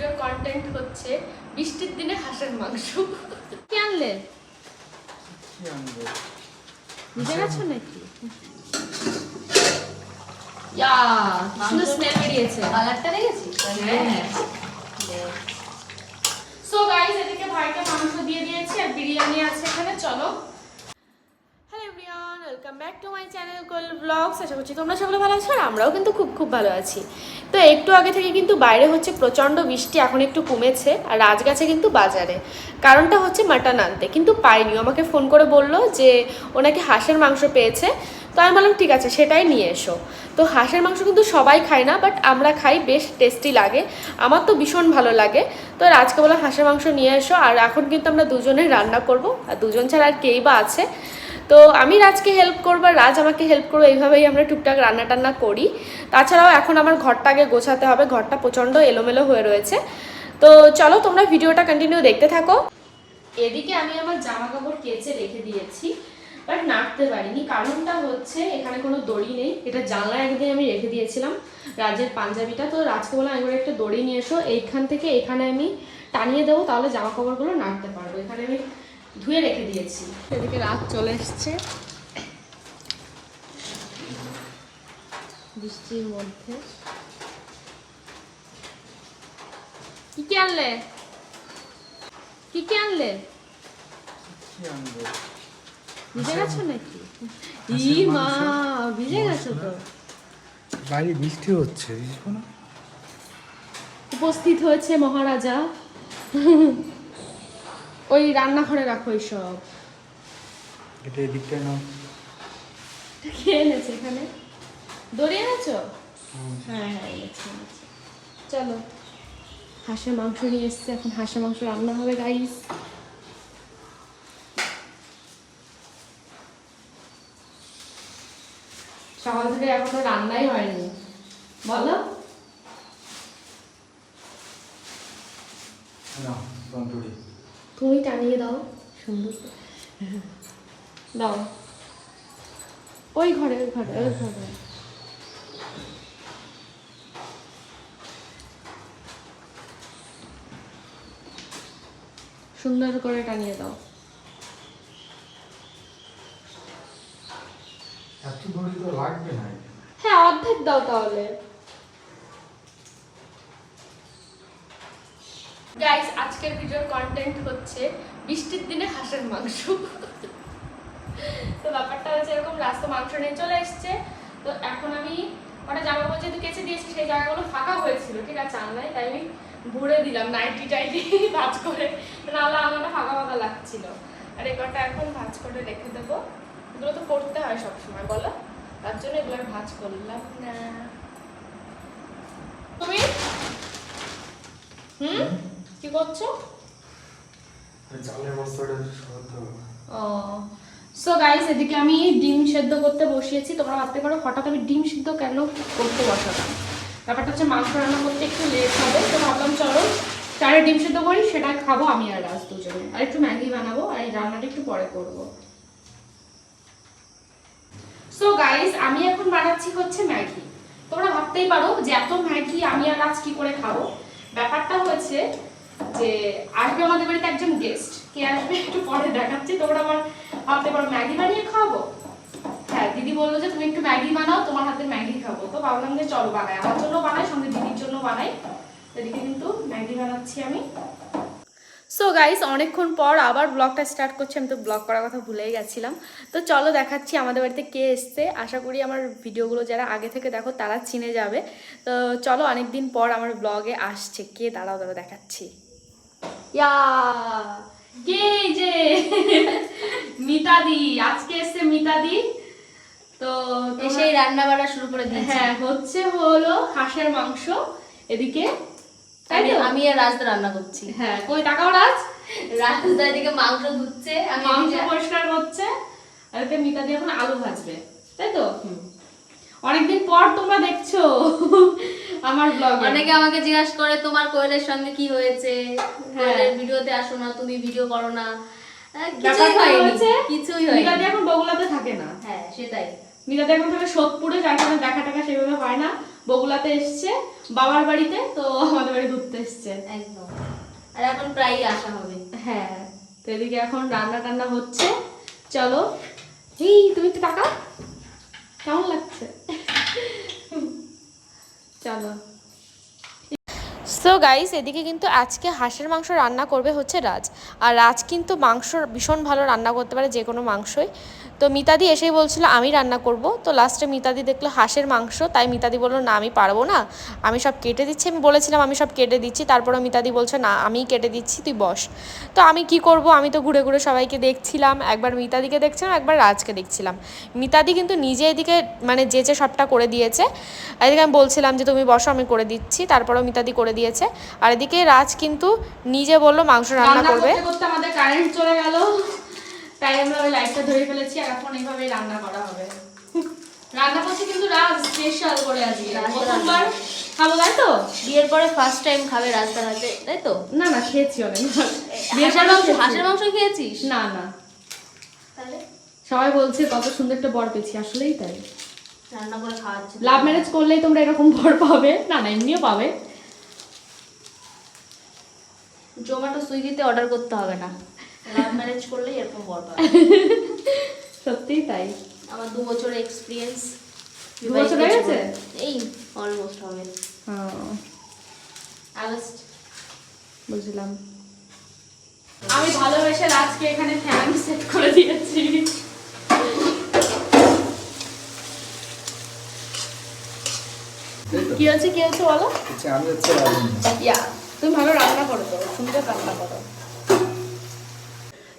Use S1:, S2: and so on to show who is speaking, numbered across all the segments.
S1: ভিডিওর কন্টেন্ট হচ্ছে বৃষ্টির দিনে হাঁসের মাংস। কি আনলে? নিজে গেছো নাকি? ইয়া সুন্দর স্মেল বেরিয়েছে।
S2: কালারটা দেখেছি
S1: হ্যাঁ। সো গাইস এদিকে ভাইকে মাংস দিয়ে দিয়েছি আর বিরিয়ানি আছে এখানে চলো hello everyone welcome back to my channel coal vlogs আশা করছি তোমরা সকলে ভালো আছো আর আমরাও কিন্তু খুব খুব ভালো আছি। তো একটু আগে থেকে কিন্তু বাইরে হচ্ছে প্রচণ্ড বৃষ্টি, এখন একটু কমেছে আর রাজগাছে কিন্তু বাজারে। কারণটা হচ্ছে মাটন আনতে। কিন্তু পাইনি আমাকে ফোন করে বলল যে ওনাকে হাঁসের মাংস পেয়েছে। তো আমি বললাম, ঠিক আছে, সেটাই নিয়ে এসো। তো হাঁসের মাংস কিন্তু সবাই খায় না বাট আমরা খাই, বেশ টেস্টি লাগে। আমার তো ভীষণ ভালো লাগে। তো আজকে বললাম, হাঁসের মাংস নিয়ে এসো। আর এখন কিন্তু আমরা দুজনে রান্না করব। আর দুজন ছাড়া আর কেই বা আছে। তো আমি রাজকে হেল্প করব রাজ আমাকে হেল্প করব, এইভাবেই আমরা টুকটাক রান্না টান্না করি। তাছাড়াও এখন আমার ঘরটাকে গোছাতে হবে, ঘরটা প্রচণ্ড এলোমেলো হয়ে রয়েছে। তো চলো তোমরা ভিডিওটা কন্টিনিউ দেখতে থাকো। এদিকে আমি আমার জামা কাপড় কেচে রেখে দিয়েছি বাট নাড়তে পারিনি। কারণটা হচ্ছে এখানে কোনো দড়ি নেই, এটা জানলায় একদিন আমি রেখে দিয়েছিলাম রাজের পাঞ্জাবিটা। তো রাজকে বললাম, একবার একটা দড়ি নিয়ে এসো, এইখান থেকে এখানে আমি টানিয়ে দেবো, তাহলে জামা কাপড়গুলো নাড়তে পারব। এখানে আমি ধুয়ে রেখে দিয়েছি। এদিকে রাত চলে এসছে। বৃষ্টির মধ্যে। কি কি আনলে? কি কি আনলে? ভিজে গেছো নাকি? ই মা
S3: মাংস,
S1: ভিজে গেছো তো।
S3: বাইরে বৃষ্টি হচ্ছে না?
S1: উপস্থিত হয়েছে মহারাজা। ওই রান্নাঘরে রাখো সব
S3: এটা এদিকটা না
S1: কে এনেছে এখানে? দড়ি এনেছো? হ্যাঁ হ্যাঁ এনেছি এনেছি। চলো। হাঁসের মাংস নিয়ে এসছে এখন হাঁসের মাংস রান্না হবে গাইস সকাল থেকে এখনও রান্নাই হয়নি। বলো।
S3: না তন্তরি
S1: তুমি টানিয়ে দাও। সুন্দর। দাও। ওই ঘরে ওই ঘরে ওই ঘরে। সুন্দর করে টানিয়ে দাও।
S3: এত দড়ি তো লাগবে না।
S1: হ্যাঁ অর্ধেক দাও তাহলে। গাইস আজকের ভিডিওর কন্টেন্ট হচ্ছে বৃষ্টির দিনে হাঁসের মাংস। তো ব্যাপারটা হচ্ছে এরকম রাস্তা মাংস নিয়ে চলে এসছে। তো এখন আমি ওটা জামা কাপড় যেহেতু কেচে দিয়েছি, সেই জায়গাগুলো ফাঁকা হয়েছিল, ঠিক আছে? আনলাই তাই আমি ভরে দিলাম, নাইটি টাইটি ভাজ করে। নাহলে আমার ফাঁকা ফাঁকা লাগছিল। আর এই কটা এখন ভাজ করে রেখে দেবো। এগুলো তো করতে হয় সবসময়, বলো? তার জন্য এগুলো ভাজ করলাম না। তুমি? হুম? করছ? ও সো গাইস এদিকে আমি ডিম সেদ্ধ করতে বসিয়েছি। তোমরা ভাবতে পারো হঠাৎ আমি ডিম সিদ্ধ কেন করতে বসালাম? ব্যাপারটা হচ্ছে মাংস রান্না করতে একটু লেট হবে তো ভাবলাম চলো চারে ডিম সেদ্ধ করি সেটা খাব আমি আর রাজ দুজনে। আর একটু ম্যাগি বানাবো আর এই রান্নাটা একটু পরে করব। সো গাইস আমি এখন বানাচ্ছি হচ্ছে ম্যাগি। তোমরা ভাবতেই পারো যে এত ম্যাগি আমি আর আজ কি করে খাব? ব্যাপারটা হচ্ছে যে আসবে আমাদের বাড়িতে একজন গেস্ট কে আসবে একটু পরে তোমরা আমার ভাবতে পারো, ম্যাগি বানিয়ে হ্যাঁ দিদি বলল যে তুমি একটু ম্যাগি বানাও, তোমার হাতে ম্যাগি খাব। তো ভাবলাম যে চলো বানাই, আমার জন্য বানাই, সঙ্গে দিদির জন্য বানাই। এদিকে কিন্তু ম্যাগি বানাচ্ছি আমি। সো গাইস অনেকক্ষণ পর আবার ব্লগটা স্টার্ট করছি। আমি তো ব্লগ করার কথা ভুলেই গেছিলাম। তো চলো দেখাচ্ছি আমাদের বাড়িতে কে এসছে। আশা করি আমার ভিডিওগুলো যারা আগে থেকে দেখো, তারা চিনে যাবে। তো চলো অনেকদিন পর আমার ব্লগে আসছে। কে? দাঁড়াও দাঁড়াও, দেখাচ্ছি। ইয়া কে যে? মিতাদি আজকে এসছে মিতাদি। তো
S2: এসেই রান্না বান্না শুরু করে দিয়েছি।
S1: হ্যাঁ হচ্ছে হলো হাঁসের মাংস এদিকে। তাই
S2: আমি
S1: তো?
S2: আমি আর রাজদা রান্না করছি।
S1: হ্যাঁ কই টাকাও রাজ
S2: রাজদা এদিকে মাংস ধুচ্ছে
S1: মাংস পরিষ্কার করছে। আর এতে এখন আলু ভাজবে। তাই তো? অনেকদিন পর তোমরা দেখছ আমার ব্লগ
S2: অনেকে আমাকে জিজ্ঞাসা করে তোমার কোয়েলের সঙ্গে কি হয়েছে?
S1: হ্যাঁ।
S2: কোয়েলের ভিডিওতে আসো না তুমি ভিডিও করো না। কিছুই হয়নি কিছুই হয়নি।
S1: দিয়ে এখন বগুলাতে থাকে না।
S2: হ্যাঁ সেটাই।
S1: মিতাদি এখন থাকে সোদপুরে যার কারণে দেখা টাকা সেভাবে হয় না। বগুলাতে এসছে বাবার বাড়িতে তো আমাদের বাড়ি ঘুরতে এসছে।
S2: একদম। আর এখন প্রায়ই আসা হবে।
S1: হ্যাঁ তো এদিকে এখন রান্না টান্না হচ্ছে। চলো। এই তুমি একটু টাকা কেমন লাগছে? চলো সো গাইস এদিকে কিন্তু আজকে হাঁসের মাংস রান্না করবে হচ্ছে রাজ। আর রাজ কিন্তু মাংস ভীষণ ভালো রান্না করতে পারে যে কোনো মাংসই। তো মিতাদি এসেই বলছিল আমি রান্না করব। তো লাস্টে মিতাদি দেখল হাঁসের মাংস তাই মিতাদি বলল না আমি পারব না। আমি সব কেটে দিচ্ছি। আমি বলেছিলাম আমি সব কেটে দিচ্ছি। তারপরে মিতাদি বলছে না আমিই কেটে দিচ্ছি তুই বস। তো আমি কি করব? আমি তো ঘুরে ঘুরে সবাইকে দেখছিলাম একবার মিতাদিকে দেখছিলাম একবার রাজকে দেখছিলাম। মিতাদি কিন্তু নিজে এদিকে মানে যেচে সবটা করে দিয়েছে এদিকে আমি বলছিলাম যে তুমি বসো আমি করে দিচ্ছি। তারপরেও মিতাদি করে দিয়েছে। আর এদিকে রাজ কিন্তু নিজে বলল মাংস রান্না করবে। আমাদের কারেন্ট চলে গেল। তাই আমরা ওই লাইটটা ধরে ফেলেছি আর এখন এইভাবে রান্না করা হবে। রান্না করছি কিন্তু রাজ স্পেশাল করে আজকে। প্রথমবার খাব তাই তো?
S2: বিয়ের পরে ফার্স্ট টাইম খাবে রাস্তার হাতে তাই তো?
S1: না না খেয়েছি অনেক।
S2: হাঁসের মাংস হাঁসের মাংস খেয়েছিস?
S1: না না। সবাই বলছে কত সুন্দর একটা বর পেয়েছি আসলেই তাই।
S2: রান্না করে খাওয়াচ্ছে
S1: লাভ ম্যারেজ করলেই তোমরা এরকম বর পাবে? না না এমনিও পাবে।
S2: জোম্যাটো সুইগিতে অর্ডার করতে হবে না। লাভ ম্যারেজ করলেই এরকম বর পাবে
S1: সত্যিই তাই।
S2: আমার দু বছর এক্সপিরিয়েন্স
S1: দু বছর হয়ে গেছে?
S2: এই অলমোস্ট হবে।
S1: আগস্ট। বুঝলাম। আমি ভালোবেসে রাজকে এখানে ফ্যান সেট করে দিয়েছি। কি হচ্ছে কি হচ্ছে বলো?
S3: আচ্ছা, আমি হচ্ছে
S1: ইয়া তুমি ভালো রান্না করো তো সুন্দর রান্না করো।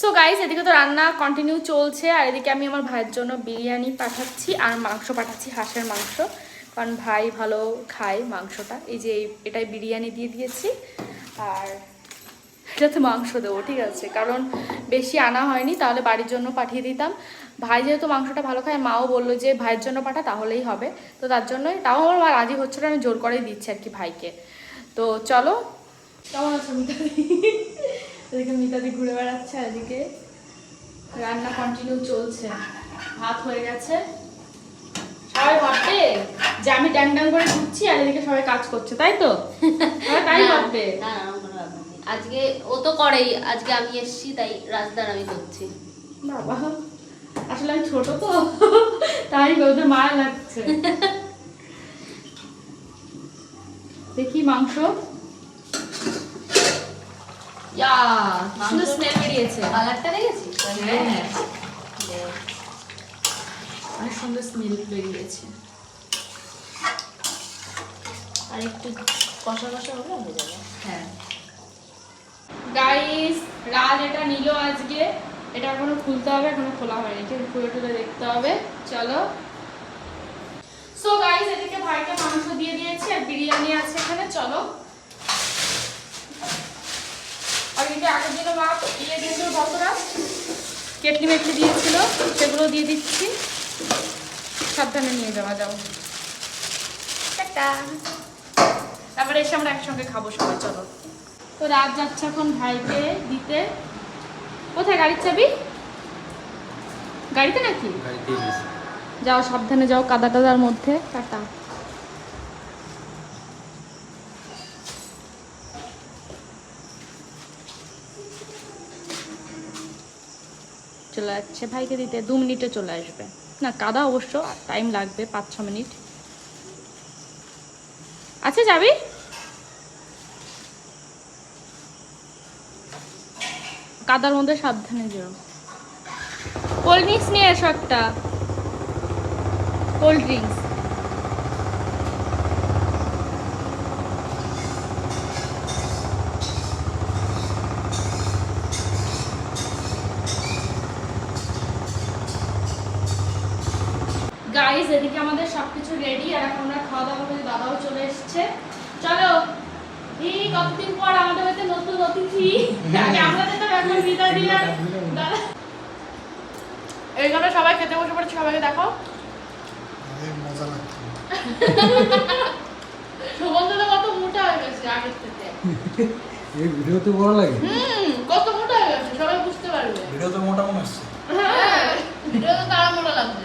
S1: সো গাইস এদিকে তো রান্না কন্টিনিউ চলছে, আর এদিকে আমি আমার ভাইয়ের জন্য বিরিয়ানি পাঠাচ্ছি আর মাংস পাঠাচ্ছি, হাঁসের মাংস। কারণ ভাই ভালো খায় মাংসটা। এই যে এটাই বিরিয়ানি দিয়ে দিয়েছি, আর এটাতে মাংস দেবো, ঠিক আছে? কারণ বেশি আনা হয়নি, তাহলে বাড়ির জন্য পাঠিয়ে দিতাম। ভাই যেহেতু মাংসটা ভালো খায়, মাও বলল যে ভাইয়ের জন্য পাঠা, তাহলেই হবে। তো তার জন্যই তাও আমার মা রাজি হচ্ছে না, আমি জোর করেই দিচ্ছি আর কি ভাইকে। তো চলো। কেমন আছো এদিকে মিতাদি ঘুরে বেড়াচ্ছে এদিকে রান্না কন্টিনিউ চলছে। ভাত হয়ে গেছে। সবাই ভাববে যে আমি ড্যাং ড্যাং করে ঘুরছি আর এদিকে সবাই কাজ করছে তাই তো? তাই ভাববে।
S2: আজকে ও তো করেই আজকে আমি এসেছি তাই রাজদার আমি করছি।
S1: বাবা আসলে আমি ছোট তো তাই ওদের মায়া লাগছে। দেখি মাংস। সুন্দর স্মেল বেরিয়েছে।
S2: কালারটা দেখেছিস
S1: হ্যাঁ। অনেক সুন্দর স্মেল বেরিয়েছে।
S2: আর একটু কষা কষা হলে হয়ে যাবে।
S1: হ্যাঁ। গাইস রাজ এটা নিল আজকে। এটা এখনও খুলতে হবে এখনও খোলা হয়নি। ঠিক খুলে টুলে দেখতে হবে। চলো। সো গাইস এদিকে ভাইকে মাংস দিয়ে দিয়েছি আর বিরিয়ানি আছে এখানে। চলো। আর এদিকে আগের দিন মা দিয়েছিল কেটলি মেটলি দিয়েছিল সেগুলো দিয়ে দিচ্ছি। সাবধানে নিয়ে যাওয়া যাও। তারপরে এসে আমরা একসঙ্গে খাব সবাই চলো। তো রাত যাচ্ছে এখন ভাইকে দিতে। কোথায় গাড়ির চাবি? গাড়িতে নাকি? যাও সাবধানে যাও কাদা টাদার মধ্যে। টাটা। চলে যাচ্ছে ভাইকে দিতে দু মিনিটে চলে আসবে। না, কাদা অবশ্য টাইম লাগবে, পাঁচ, ছ মিনিট। আচ্ছা যাবি? কাদার মধ্যে সাবধানে যেও। কোল্ড ড্রিঙ্কস নিয়ে এসো একটা। কোল্ড ড্রিঙ্কস গাইস এদিকে আমাদের সবকিছু রেডি আর এখন আমরা খাওয়া দাওয়া করে দাদাও চলে এসেছে। চলো এই কতদিন পর আমাদের বাড়িতে নতুন অতিথি? আমরা যেতাম এখন বিদায় দিলাম দাদা সবাই খেতে বসে পড়েছে সবাইকে দেখো
S3: মজা লাগছে।
S1: সুগন্ধ তো কত মোটা হয়ে গেছে আগের থেকে।
S3: এই ভিডিওতে বড় লাগে।
S1: হুম কত মোটা হয়ে গেছে সবাই বুঝতে পারবে।
S3: ভিডিও তো মোটা মনে হচ্ছে।
S1: হ্যাঁ ভিডিও তো তারা মোটা লাগছে।